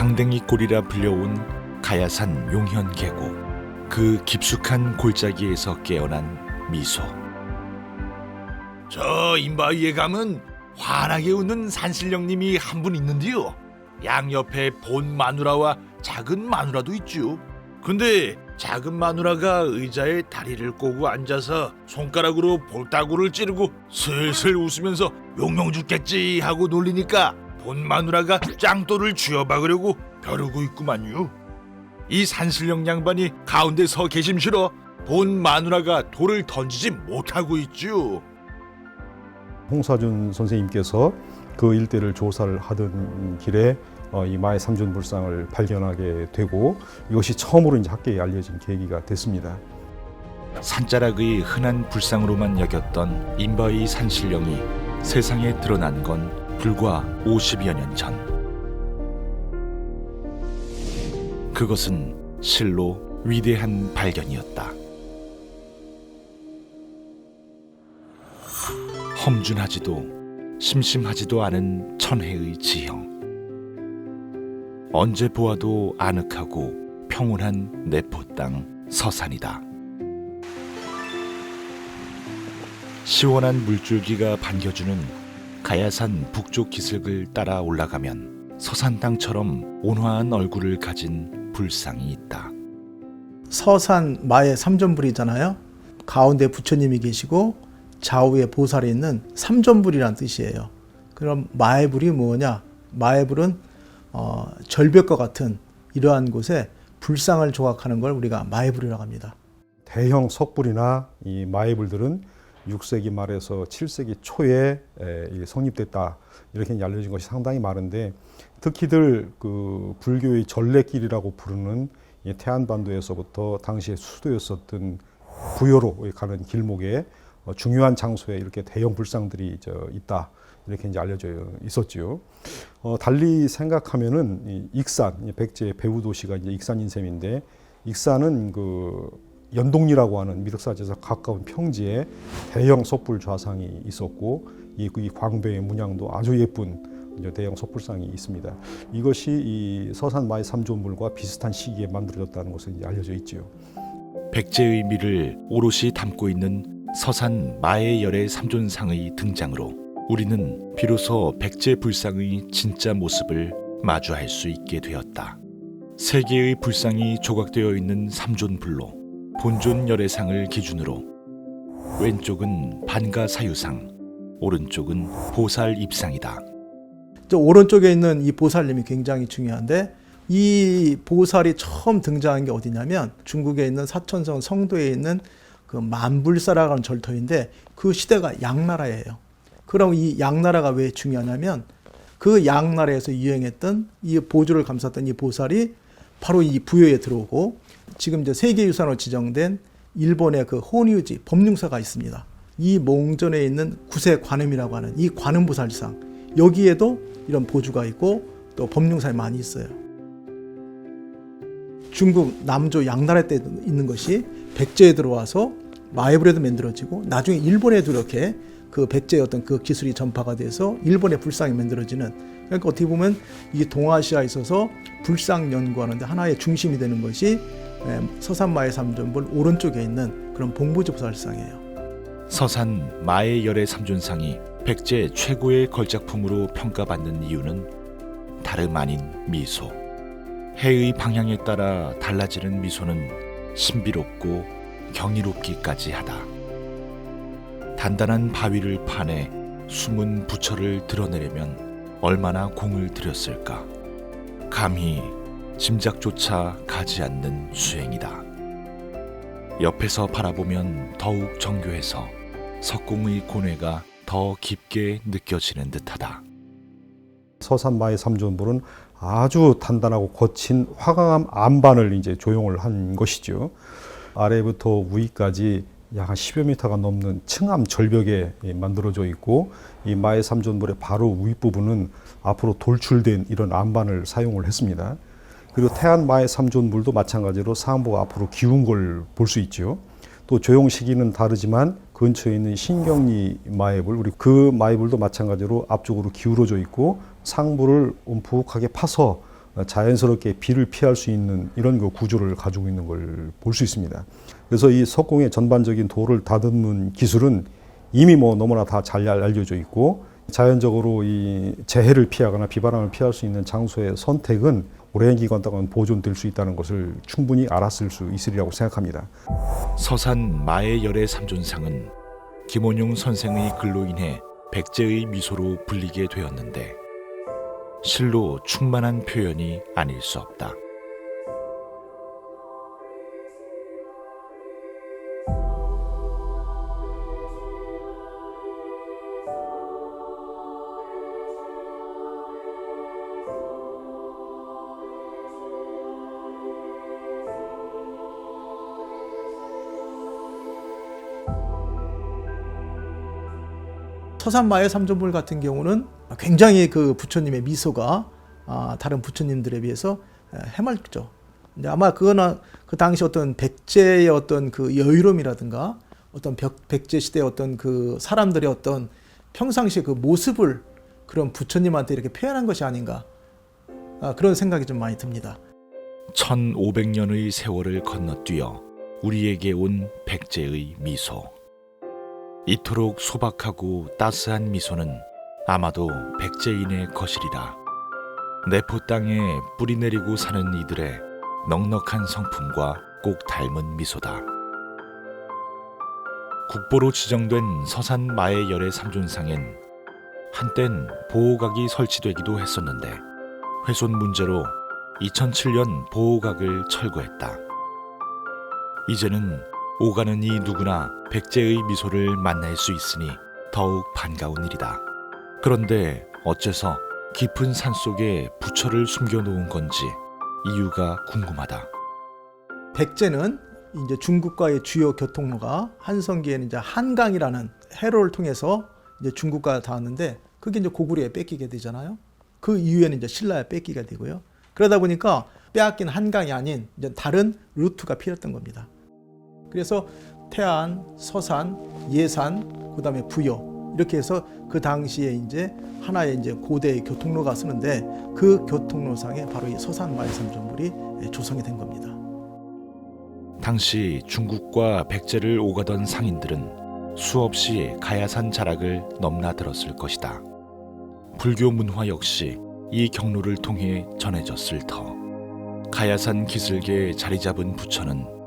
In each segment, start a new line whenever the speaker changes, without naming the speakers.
강댕이 꼴이라 불려온 가야산 용현 계곡 그 깊숙한 골짜기에서 깨어난 미소. 저 임바위에 가면 환하게 웃는 산신령님이 한 분 있는데요. 양옆에 본 마누라와 작은 마누라도 있죠. 근데 작은 마누라가 의자에 다리를 꼬고 앉아서 손가락으로 볼따구를 찌르고 슬슬 웃으면서 용용 죽겠지 하고 놀리니까 본 마누라가 짱돌을 쥐어박으려고 벼르고 있구만요. 이 산신령 양반이 가운데 서 계심시러 본 마누라가 돌을 던지지 못하고 있죠.
홍사준 선생님께서 그 일대를 조사를 하던 길에 어, 이 마의 삼존 불상을 발견하게 되고 이것이 처음으로 이제 학계에 알려진 계기가 됐습니다.
산자락의 흔한 불상으로만 여겼던 임바위 산신령이 세상에 드러난 건 불과 50여 년 전. 그것은 실로 위대한 발견이었다. 험준하지도 심심하지도 않은 천혜의 지형. 언제 보아도 아늑하고 평온한 내포 땅 서산이다. 시원한 물줄기가 반겨주는 가야산 북쪽 기슭을 따라 올라가면 서산 땅처럼 온화한 얼굴을 가진 불상이 있다.
서산 마의 삼전불이잖아요. 가운데 부처님이 계시고 좌우에 보살이 있는 삼전불이란 뜻이에요. 그럼 마의 불이 뭐냐? 마의 불은 어, 절벽과 같은 이러한 곳에 불상을 조각하는 걸 우리가 마의 불이라고 합니다.
대형 석불이나 이 마이불들은 6세기 말에서 7세기 초에 성립됐다 이렇게 알려진 것이 상당히 많은데 특히들 그 불교의 전래길이라고 부르는 이 태안반도에서부터 당시에 수도였었던 부여로 가는 길목에 어, 중요한 장소에 이렇게 대형 불상들이 저 있다 이렇게 이제 알려져 있었지요. 어, 달리 생각하면은 이 익산 이 백제 배후 도시가 이제 익산인 셈인데 익산은 그 연동리라고 하는 미륵사지에서 가까운 평지에 대형 섣불 좌상이 있었고 이, 이 광배의 문양도 아주 예쁜 대형 섣불상이 있습니다. 이것이 이 서산 마의 삼존물과 비슷한 시기에 만들어졌다는 것은 이제 알려져 있지요.
백제의 미를 오롯이 담고 있는 서산 마의 열의 삼존상의 등장으로 우리는 비로소 백제 불상의 진짜 모습을 마주할 수 있게 되었다. 세 개의 불상이 조각되어 있는 삼존불로 본존 열애상을 기준으로 왼쪽은 반가 사유상, 오른쪽은 보살 입상이다.
저 오른쪽에 있는 이 보살님이 굉장히 중요한데 이 보살이 처음 등장한 게 어디냐면 중국에 있는 사천성 성도에 있는 그 만불사라고 하는 절터인데 그 시대가 양나라예요. 그럼 이 양나라가 왜 중요하냐면 그 양나라에서 유행했던 이 보조를 감쌌던 이 보살이 바로 이 부여에 들어오고 지금 이제 세계유산으로 지정된 일본의 그 호니우지 법륜사가 있습니다. 이 몽전에 있는 구세 관음이라고 하는 이 관음보살상 여기에도 이런 보주가 있고 또 법륜사에 많이 있어요. 중국 남조 양나라 때 있는 것이 백제에 들어와서 마에불에도 만들어지고 나중에 일본에도 이렇게 그 백제의 어떤 그 기술이 전파가 돼서 일본의 불상이 만들어지는 그러니까 어떻게 보면 이 동아시아에 있어서 불상 연구하는데 하나의 중심이 되는 것이 예, 서산 마의 삼존불 오른쪽에 있는 그런 봉부지 보살상이에요.
서산 마의 열의 삼존상이 백제 최고의 걸작품으로 평가받는 이유는 다름 아닌 미소. 해의 방향에 따라 달라지는 미소는 신비롭고 경이롭기까지 하다. 단단한 바위를 파내 숨은 부처를 드러내려면 얼마나 공을 들였을까. 감히 짐작조차 가지 않는 수행이다. 옆에서 바라보면 더욱 정교해서 석공의 고뇌가 더 깊게 느껴지는 듯하다.
서산마의 삼존불은 아주 단단하고 거친 화강암 안반을 이제 조용을 한 것이죠. 아래부터 위까지 약 한 10여 미터가 넘는 층암 절벽에 예, 만들어져 있고 이 마의 삼존불의 바로 윗부분은 앞으로 돌출된 이런 안반을 사용을 했습니다. 그리고 태안 마의 삼존불도 마찬가지로 상부가 앞으로 기운 걸 볼 수 있죠. 또 조용 시기는 다르지만 근처에 있는 신경리 마의불, 우리 그 마의불도 마찬가지로 앞쪽으로 기울어져 있고 상부를 움푹하게 파서 어, 자연스럽게 비를 피할 수 있는 이런 그 구조를 가지고 있는 걸 볼 수 있습니다. 그래서 이 석공의 전반적인 돌을 다듬는 기술은 이미 뭐 너무나 다 잘 알려져 있고 자연적으로 이 재해를 피하거나 비바람을 피할 수 있는 장소의 선택은 오랜 기간 동안 보존될 수 있다는 것을 충분히 알았을 수 있으리라고 생각합니다.
서산 마의 열의 삼존상은 김원용 선생의 글로 인해 백제의 미소로 불리게 되었는데 실로 충만한 표현이 아닐 수 없다.
서산마의 삼존불 같은 경우는 굉장히 그 부처님의 미소가 아, 다른 부처님들에 비해서 에, 해맑죠. 근데 아마 그거는 그 당시 어떤 백제의 어떤 그 여유로움이라든가 어떤 백, 백제 시대 어떤 그 사람들의 어떤 평상시 그 모습을 그런 부처님한테 이렇게 표현한 것이 아닌가 아, 그런 생각이 좀 많이 듭니다.
1500년의 세월을 건너뛰어 우리에게 온 백제의 미소. 이토록 소박하고 따스한 미소는 아마도 백제인의 것이리라. 내포 땅에 뿌리 내리고 사는 이들의 넉넉한 성품과 꼭 닮은 미소다. 국보로 지정된 서산 마의 열의 삼존상엔 한땐 보호각이 설치되기도 했었는데 훼손 문제로 2007년 보호각을 철거했다. 이제는 오가는 이 누구나 백제의 미소를 만날 수 있으니 더욱 반가운 일이다. 그런데 어째서 깊은 산 속에 부처를 숨겨놓은 건지 이유가 궁금하다.
백제는 이제 중국과의 주요 교통로가 한성기에는 이제 한강이라는 해로를 통해서 이제 중국과 닿았는데 그게 이제 고구려에 뺏기게 되잖아요. 그 이후에는 이제 신라에 뺏기게 되고요. 그러다 보니까 빼앗긴 한강이 아닌 이제 다른 루트가 필요했던 겁니다. 그래서 태안, 서산, 예산, 그다음에 부여 이렇게 해서 그 당시에 이제 하나의 이제 고대 교통로가 쓰는데 그 교통로상에 바로 이 서산 마의삼전물이 조성이 된 겁니다.
당시 중국과 백제를 오가던 상인들은 수없이 가야산 자락을 넘나들었을 것이다. 불교 문화 역시 이 경로를 통해 전해졌을 터. 가야산 기슭에 자리 잡은 부처는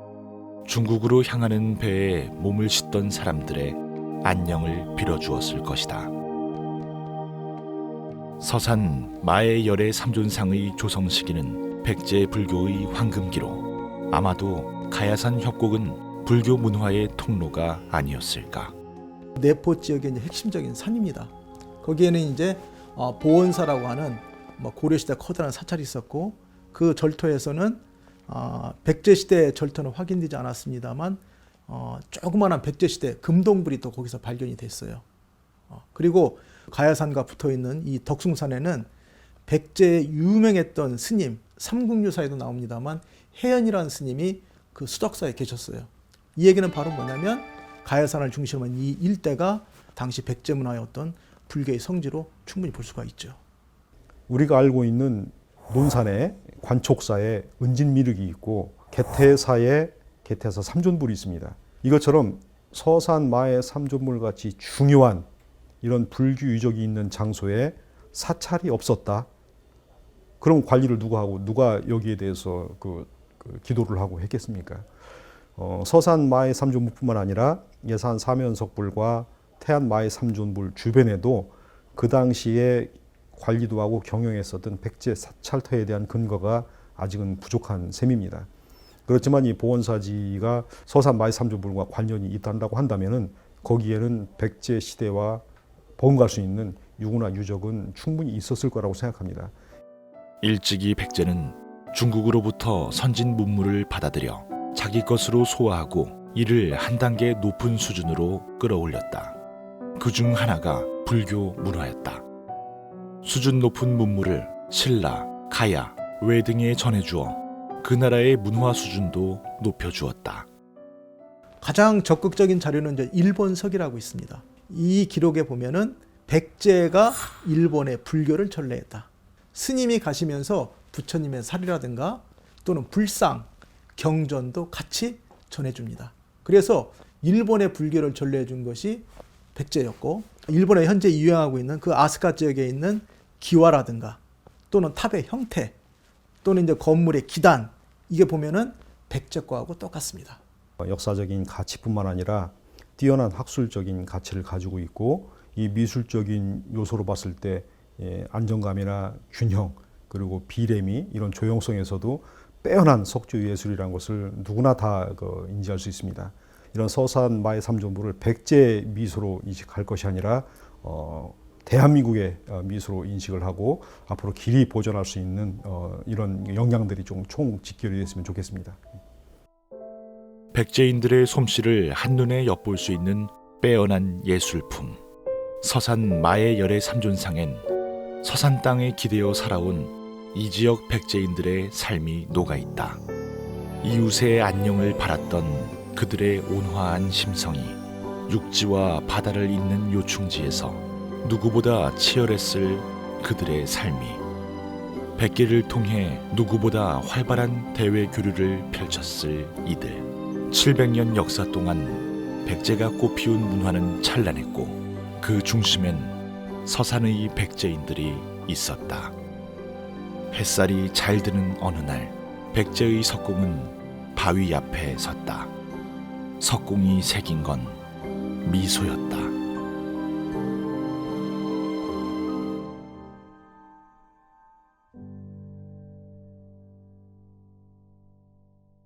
중국으로 향하는 배에 몸을 싣던 사람들의 안녕을 빌어주었을 것이다. 서산 마의 열의 삼존상의 조성 시기는 백제 불교의 황금기로 아마도 가야산 협곡은 불교 문화의 통로가 아니었을까.
내포 지역의 핵심적인 산입니다. 거기에는 이제 어, 보원사라고 하는 뭐 고려시대 커다란 사찰이 있었고 그 절토에서는 어, 백제시대 절토는 확인되지 않았습니다만 어, 조그마한 백제시대 금동불이 또 거기서 발견이 됐어요. 어, 그리고 가야산과 붙어 있는 이 덕숭산에는 백제의 유명했던 스님 삼국유사에도 나옵니다만 혜연이라는 스님이 그 수덕사에 계셨어요. 이 얘기는 바로 뭐냐면 가야산을 중심으로 한 이 일대가 당시 백제 문화의 어떤 불교의 성지로 충분히 볼 수가 있죠.
우리가 알고 있는 논산에 관촉사에 은진미륵이 있고 개태사에 개태사 삼존불이 있습니다. 이것처럼 서산 마의 삼존불 같이 중요한 이런 불교 유적이 있는 장소에 사찰이 없었다. 그럼 관리를 누가 하고 누가 여기에 대해서 그, 그 기도를 하고 했겠습니까? 어, 서산 마의 삼존불뿐만 아니라 예산 사면석불과 태안 마의 삼존불 주변에도 그 당시에 관리도 하고 경영했었던 백제 사찰터에 대한 근거가 아직은 부족한 셈입니다. 그렇지만 이 보원사지가 서산 마의 삼존불과 관련이 있다고 한다면은 거기에는 백제 시대와 번갈 수 있는 유구나 유적은 충분히 있었을 거라고 생각합니다.
일찍이 백제는 중국으로부터 선진 문물을 받아들여 자기 것으로 소화하고 이를 한 단계 높은 수준으로 끌어올렸다. 그 중 하나가 불교 문화였다. 수준 높은 문물을 신라, 가야, 외 등에 전해주어 그 나라의 문화 수준도 높여주었다.
가장 적극적인 자료는 이제 일본석이라고 있습니다. 이 기록에 보면은 백제가 일본의 불교를 전래했다. 스님이 가시면서 부처님의 살이라든가 또는 불상, 경전도 같이 전해줍니다. 그래서 일본의 불교를 전래해 준 것이 백제였고 일본에 현재 유행하고 있는 그 아스카 지역에 있는 기와라든가 또는 탑의 형태 또는 이제 건물의 기단 이게 보면은 백제과하고 똑같습니다.
어, 역사적인 가치뿐만 아니라 뛰어난 학술적인 가치를 가지고 있고 이 미술적인 요소로 봤을 때 예, 안정감이나 균형 그리고 비례미 이런 조형성에서도 빼어난 석조 예술이라는 것을 누구나 다 그, 인지할 수 있습니다. 이런 서산 마의 삼존부를 백제 미소로 인식할 것이 아니라 어, 대한민국의 어, 미소로 인식을 하고 앞으로 길이 보존할 수 있는 어, 이런 역량들이 좀총 직결이 됐으면 좋겠습니다.
백제인들의 솜씨를 한눈에 엿볼 수 있는 빼어난 예술품. 서산 마의 열의 삼존상엔 서산 땅에 기대어 살아온 이 지역 백제인들의 삶이 녹아 있다. 이웃의 안녕을 바랐던 그들의 온화한 심성이 육지와 바다를 잇는 요충지에서 누구보다 치열했을 그들의 삶이 백기를 통해 누구보다 활발한 대외 교류를 펼쳤을 이들. 700년 역사 동안 백제가 꽃피운 문화는 찬란했고 그 중심엔 서산의 백제인들이 있었다. 햇살이 잘 드는 어느 날 백제의 석궁은 바위 앞에 섰다. 석궁이 새긴 건 미소였다.